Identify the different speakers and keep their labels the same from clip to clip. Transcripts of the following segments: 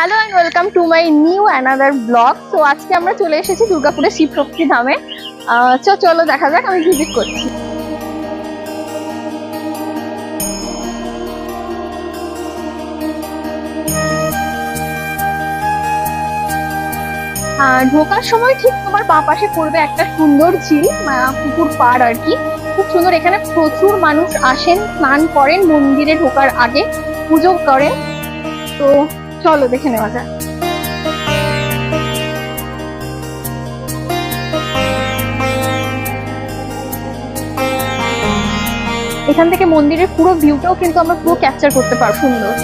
Speaker 1: Hello and welcome to my new another blog so আজকে আমরা চলে এসেছি দুর্গাপুরের শিবশক্তি ধামে। চ, চলো দেখা যাক, আমি ভিজিট করছি। ঢোকার সময় ঠিক তোমার বাঁ পাশে পড়বে একটা সুন্দর ঝিল পুকুর পাড় আর কি। খুব সুন্দর, এখানে প্রচুর মানুষ আসেন, স্নান করেন, মন্দিরে ঢোকার আগে পুজো করেন। তো চলো, দেখে নেওয়া যাক। এখান থেকে মন্দিরের পুরো ভিউটাও কিন্তু আমরা পুরো ক্যাপচার করতে পারব, সুন্দর।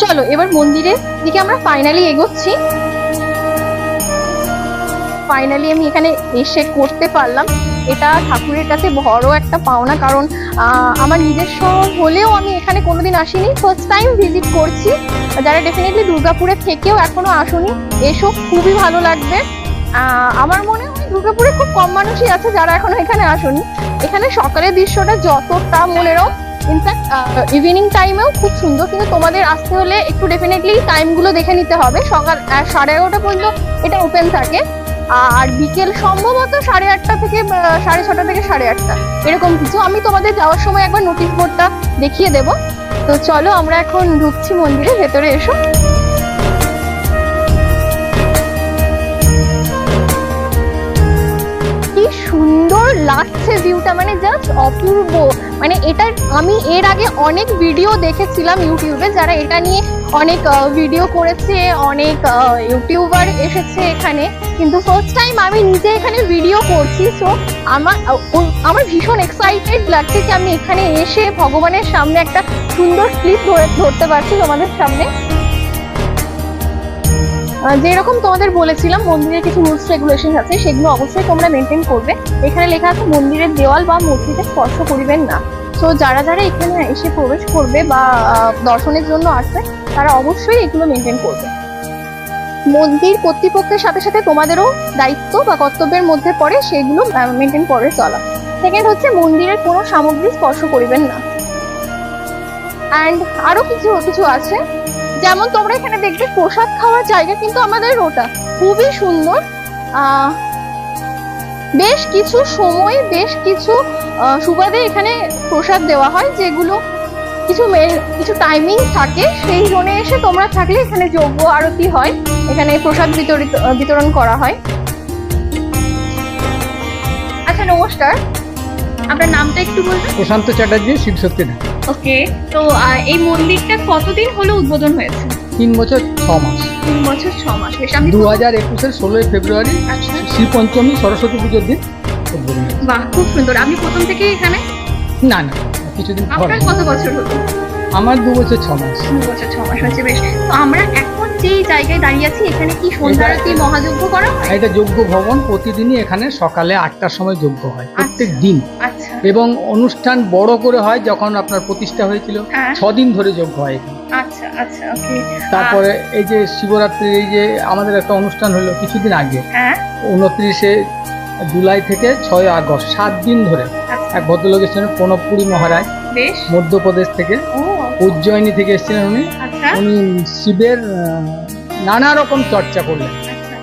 Speaker 1: চলো, এবার মন্দিরের দিকে আমরা ফাইনালি এগোচ্ছি। ফাইনালি আমি এখানে এসে করতে পারলাম। এটা ঠাকুরের কাছে বড় একটা পাওনা কারণ আমার নিজস্ব হলেও আমি এখানে কোনোদিন আসিনি। ফার্স্ট টাইম ভিজিট করছি। যারা ডেফিনেটলি দুর্গাপুরে থেকেও এখনও আসুনি, এসো, খুবই ভালো লাগবে। আমার মনে হয় দুর্গাপুরে খুব কম মানুষই আছে যারা এখনও এখানে আসুনি। এখানে সকালের দৃশ্যটা যতটা মনেরও ইনফ্যাক্ট ইভিনিং টাইমেও খুব সুন্দর। কিন্তু তোমাদের আসতে হলে একটু ডেফিনেটলি টাইমগুলো দেখে নিতে হবে। সকাল সাড়ে এগারোটা পর্যন্ত এটা ওপেন থাকে। আর বিকেল সম্ভবত সাড়ে আটটা থেকে সাড়ে ছটা থেকে সাড়ে আটটা। এরকম কিছু আমি তোমাদের যাওয়ার সময় একবার নোটিশ বোর্ডটা দেখিয়ে দেব। তো চলো আমরা এখন ঢুকছি মন্দিরে, ভেতরে এসো। কি সুন্দর লাগছে ভিউটা মানে জাস্ট অপূর্ব। মানে এটা আমি এর আগে অনেক ভিডিও দেখেছিলাম ইউটিউবে, যারা এটা নিয়ে অনেক ভিডিও করেছে, অনেক ইউটিউবার এসেছে এখানে। কিন্তু ফার্স্ট টাইম আমি নিজে এখানে ভিডিও করছি সো আমার আমার ভীষণ এক্সাইটেড লাগছে যে আমি এখানে এসে ভগবানের সামনে একটা সুন্দর ক্লিপ ধরে, ধরতে পারছি তোমাদের সামনে। যেরকম তোমাদের বলেছিলাম, মন্দিরের কিছু রুলস রেগুলেশন আছে, সেগুলো অবশ্যই তোমরা মেনটেন করবে। এখানে লেখা আছে, মন্দিরের দেওয়াল বা মূর্তিতে স্পর্শ করিবেন না। তো যারা যারা এখানে এসে প্রবেশ করবে বা দর্শনের জন্য আসবে, তারা অবশ্যই এগুলো মেনটেন করবে। মন্দির কর্তৃপক্ষের সাথে সাথে তোমাদেরও দায়িত্ব বা কর্তব্যের মধ্যে পড়ে সেগুলো মেনটেন করে চলা। সেকেন্ড হচ্ছে মন্দিরের কোনো সামগ্রী স্পর্শ করিবেন না। অ্যান্ড আরও কিছু কিছু আছে। যেমন তোমরা এখানে দেখবে প্রসাদ খাওয়ার জায়গা কিন্তু আমাদের ওটা। খুবই সুন্দর। বেশ কিছু সময়, বেশ কিছু সুবাদে এখানে প্রসাদ দেওয়া হয়, যেগুলো কিছু কিছু টাইমিং থাকে সেই জোনে এসে তোমরা থাকলে এখানে যজ্ঞ আরতি হয় এখানে প্রসাদ বিতরিত বিতরণ করা হয়। আচ্ছা নমস্কার। আপনার নামটা একটু বলবেন?
Speaker 2: প্রশান্ত চ্যাটার্জি শিবশক্তি
Speaker 1: ওকে তো এই মন্দিরটা কতদিন হলো উদ্বোধন হয়েছে?
Speaker 2: তিন বছর ছ মাস।
Speaker 1: তিন বছর ছ মাস বেশ আমি
Speaker 2: দু হাজার একুশের ষোলোই ফেব্রুয়ারি
Speaker 1: আচ্ছা।
Speaker 2: শ্রী পঞ্চমী সরস্বতী পুজোর দিন
Speaker 1: বাহ খুব সুন্দর। আমি প্রথম থেকে এখানে?
Speaker 2: না না। কিছুদিন পর।
Speaker 1: আপনার কত বছর হলো?
Speaker 2: আমার দু বছর ছ মাস।
Speaker 1: দু বছর ছ মাস হয়েছে বেশ। তো আমরা এখন যেই জায়গায় দাঁড়িয়ে আছি এখানে কি সন্ধ্যারতি মহাযজ্ঞ করা হয়?
Speaker 2: এটা যজ্ঞ ভবন প্রতিদিনই এখানে সকালে আটটার সময় যজ্ঞ হয় প্রত্যেক দিন।
Speaker 1: আচ্ছা।
Speaker 2: এবং অনুষ্ঠান বড় করে হয় যখন আপনার প্রতিষ্ঠা হয়েছিল
Speaker 1: হ্যাঁ।
Speaker 2: ছ দিন ধরে যজ্ঞ হয় এখানে।
Speaker 1: আচ্ছা আচ্ছা
Speaker 2: তারপরে এই যে শিবরাত্রির এই যে আমাদের একটা অনুষ্ঠান হলো কিছুদিন আগে
Speaker 1: হ্যাঁ।
Speaker 2: উনত্রিশে জুলাই থেকে ছয় আগস্ট সাত দিন ধরে।
Speaker 1: আচ্ছা
Speaker 2: এক ভদ্রলোক এসেছিলেন প্রণবপুরী মহারাজ মধ্যপ্রদেশ থেকে। উজ্জয়িনী থেকে এসেছিলেন উনি।
Speaker 1: আচ্ছা।
Speaker 2: উনি শিবের নানা রকম চর্চা করলেন।
Speaker 1: আচ্ছা।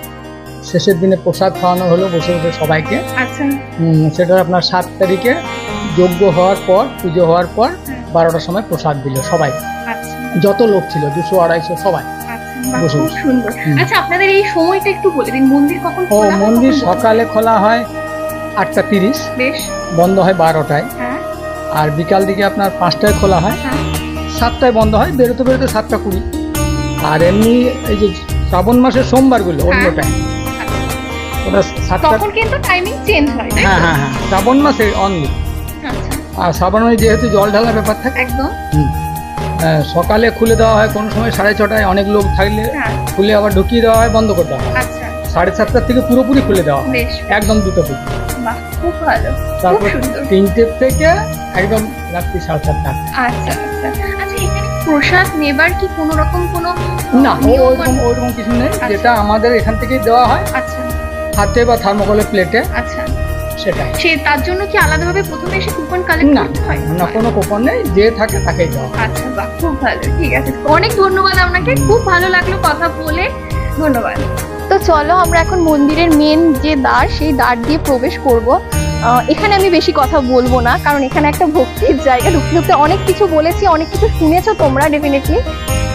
Speaker 2: শেষের দিনে প্রসাদ খাওয়ানো হলো বসে বসে সবাইকে।
Speaker 1: আচ্ছা।
Speaker 2: সেটা আপনার সাত তারিখে যজ্ঞ হওয়ার পর পুজো হওয়ার পর। বারোটার সময় প্রসাদ দিল সবাই। যত লোক ছিল দুশো আড়াইশো সবাই।
Speaker 1: আচ্ছা আপনাদের এই সময়টা একটু বলে দিন মন্দির কখন
Speaker 2: ও মন্দির সকালে খোলা হয় আটটা তিরিশ।
Speaker 1: বেশ।
Speaker 2: বন্ধ হয় বারোটায়।
Speaker 1: হ্যাঁ।
Speaker 2: আর বিকাল দিকে আপনার পাঁচটায় খোলা হয়।
Speaker 1: হ্যাঁ।
Speaker 2: সাতটায় বন্ধ হয় বেরোতে বেরোতে সাতটা কুড়ি। আর এমনি এই যে শ্রাবণ মাসের সোমবারগুলো অন্য
Speaker 1: হ্যাঁ।
Speaker 2: টাইম ওটা সাতটা
Speaker 1: কিন্তু টাইমিং চেঞ্জ হয়
Speaker 2: হ্যাঁ হ্যাঁ হ্যাঁ। শ্রাবণ মাসে অনলি
Speaker 1: আচ্ছা।
Speaker 2: আর শ্রাবণ মাসে যেহেতু জল ঢালার ব্যাপার থাকে
Speaker 1: একদম।
Speaker 2: সকালে খুলে দেওয়া হয় কোনো সময় সাড়ে ছটায় অনেক লোক থাকলে
Speaker 1: হ্যাঁ।
Speaker 2: খুলে আবার ঢুকিয়ে দেওয়া হয় বন্ধ করতে হয়।
Speaker 1: আচ্ছা।
Speaker 2: সাড়ে সাতটার থেকে পুরোপুরি খুলে দেওয়া
Speaker 1: বেশ।
Speaker 2: একদম দুটো
Speaker 1: বাহ খুব ভালো
Speaker 2: তারপর তিনটের থেকে একদম রাত্রি সাড়ে সাতটা।
Speaker 1: আচ্ছা আচ্ছা। আচ্ছা এখানে প্রসাদ নেবার কি কোনো রকম কোনো
Speaker 2: না ও
Speaker 1: নিয়ম
Speaker 2: ওইরকম ওইরকম কিছু নেই। যেটা আমাদের এখান থেকেই দেওয়া হয়
Speaker 1: আচ্ছা।
Speaker 2: হাতে বা থার্মোকলের প্লেটে
Speaker 1: আচ্ছা।
Speaker 2: সেটাই।
Speaker 1: সে তার জন্য কি আলাদাভাবে প্রথমে এসে কুপন কালেক্ট
Speaker 2: না
Speaker 1: করতে হয়?
Speaker 2: না কোনো কুপন নেই যে থাকে তাকেই হয়।
Speaker 1: আচ্ছা বাহ খুব ভালো। ঠিক আছে অনেক ধন্যবাদ আপনাকে। খুব ভালো লাগল কথা বলে। ধন্যবাদ। তো চলো আমরা এখন মন্দিরের মেন যে দ্বার, সেই দ্বার দিয়ে প্রবেশ করব। এখানে আমি বেশি কথা বলব না, কারণ এখানে একটা ভক্তির জায়গা। ঢুকতে ঢুকতে অনেক কিছু বলেছি, অনেক কিছু শুনেছো তোমরা ডেফিনেটলি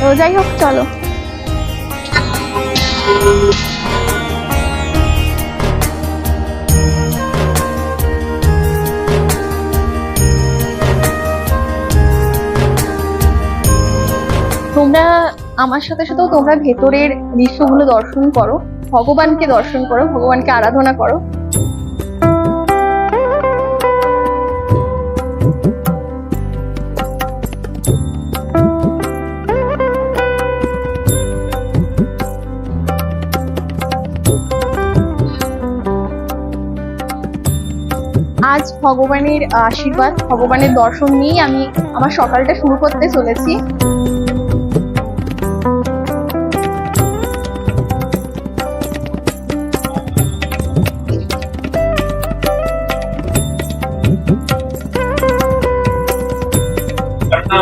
Speaker 1: তো যাই হোক, চলো। তোমরা আমার সাথে সাথেও তোমরা ভেতরের দৃশ্যগুলো দর্শন করো, ভগবানকে দর্শন করো, ভগবানকে আরাধনা করো। আজ ভগবানের আশীর্বাদ, ভগবানের দর্শন নিয়েই আমি আমার সকালটা শুরু করতে চলেছি।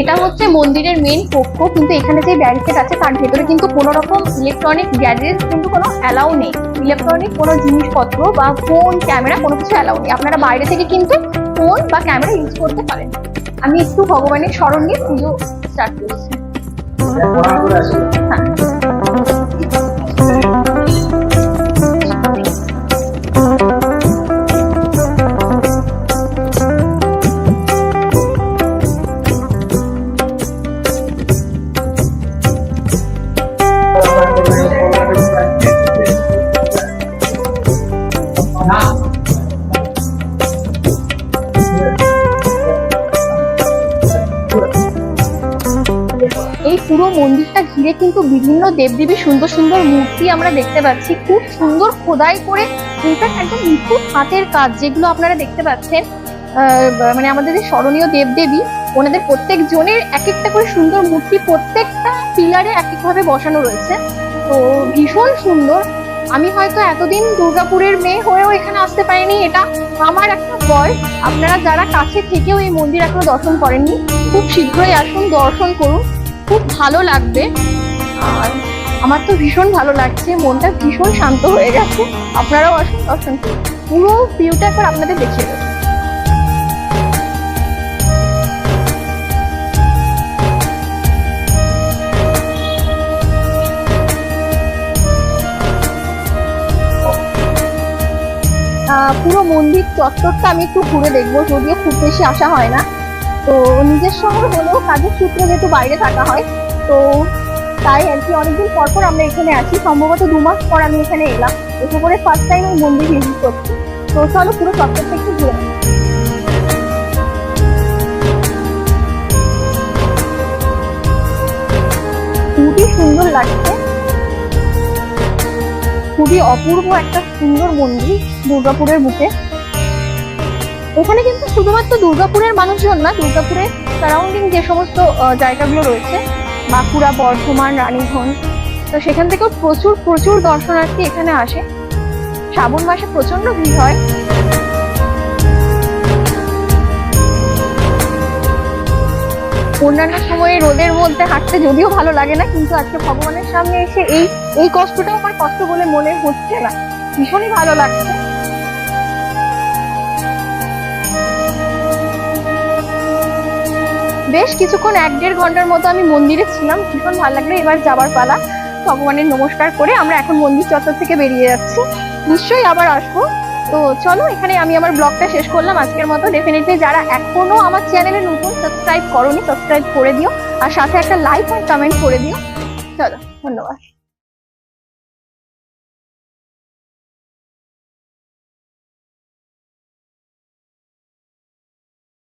Speaker 1: এটা হচ্ছে মন্দিরের মেন কক্ষ, কিন্তু এখানে যে ব্যারিকেড আছে তার ভেতরে কিন্তু কোনো রকম ইলেকট্রনিক গ্যাজেট কিন্তু কোনো অ্যালাউ নেই। ইলেকট্রনিক কোনো জিনিসপত্র বা ফোন ক্যামেরা কোনো কিছু অ্যালাউ নেই। আপনারা বাইরে থেকে কিন্তু ফোন বা ক্যামেরা ইউজ করতে পারেন। আমি একটু ভগবানের স্মরণ নিয়ে পুজো স্টার্ট করছি। হ্যাঁ। এই পুরো মন্দিরটা ঘিরে কিন্তু বিভিন্ন দেবদেবীর সুন্দর সুন্দর মূর্তি আমরা দেখতে পাচ্ছি। খুব সুন্দর খোদাই করে ইনফ্যাক্ট একদম নিখুঁত হাতের কাজ যেগুলো আপনারা দেখতে পাচ্ছেন। মানে আমাদের যে স্মরণীয় দেবদেবী, ওনাদের প্রত্যেক জনের এক একটা করে সুন্দর মূর্তি প্রত্যেকটা পিলারে এক একভাবে বসানো রয়েছে। তো ভীষণ সুন্দর। আমি হয়তো এতদিন দুর্গাপুরের মেয়ে হয়েও এখানে আসতে পারিনি, এটা আমার একটা ভয়। আপনারা যারা কাছে থেকেও এই মন্দির এখনও দর্শন করেননি, খুব শীঘ্রই আসুন, দর্শন করুন। খুব ভালো লাগবে। আর আমার তো ভীষণ ভালো লাগছে, মনটা ভীষণ শান্ত হয়ে গেছে। আপনারাও আসুন, দর্শন করুন। পুরো ভিউটা একবার আপনাদের দেখিয়ে দেবো। পুরো মন্দির চত্বরটা আমি একটু ঘুরে দেখব, যদিও খুব বেশি আসা হয় না। তো নিজের শহর হলেও কাজের সূত্রে যেহেতু বাইরে থাকা হয়, তো তাই আর কি অনেকদিন পর পর আমরা এখানে আছি। সম্ভবত দু মাস পর আমি এখানে এলাম। এসে করে ফার্স্ট টাইম ওই মন্দির ভিজিট করছি। তো চলো পুরো চত্বরটা একটু ঘুরে। খুবই সুন্দর লাগছে। খুবই অপূর্ব একটা সুন্দর মন্দির দুর্গাপুরের বুকে। এখানে কিন্তু শুধুমাত্র দুর্গাপুরের মানুষজন না, দুর্গাপুরের সারাউন্ডিং যে সমস্ত জায়গাগুলো রয়েছে, বাঁকুড়া, বর্ধমান, রানীগঞ্জ, তো সেখান থেকেও প্রচুর প্রচুর দর্শনার্থী এখানে আসে। শ্রাবণ মাসে প্রচণ্ড ভিড় হয়। অন্যান্য সময়ে রোদের মধ্যে হাঁটতে যদিও ভালো লাগে না, কিন্তু আজকে ভগবানের সামনে এসে এই এই কষ্টটাও আমার কষ্ট বলে মনে হচ্ছে না। ভীষণই ভালো লাগছে। বেশ কিছুক্ষণ এক দেড় ঘণ্টার মতো আমি মন্দিরে ছিলাম, ভীষণ ভালো লাগল এবার যাবার পালা। ভগবানের নমস্কার করে আমরা এখন মন্দির চত্বর থেকে বেরিয়ে যাচ্ছি। নিশ্চয়ই আবার আসব। তো চলো, এখানে আমি আমার ব্লগটা শেষ করলাম। আজকের মতো ডেফিনেটলি যারা এখনও আমার চ্যানেলে নতুন সাবস্ক্রাইব করনি সাবস্ক্রাইব করে দিও। আর সাথে একটা লাইক আর কমেন্ট করে দিও। চলো, ধন্যবাদ।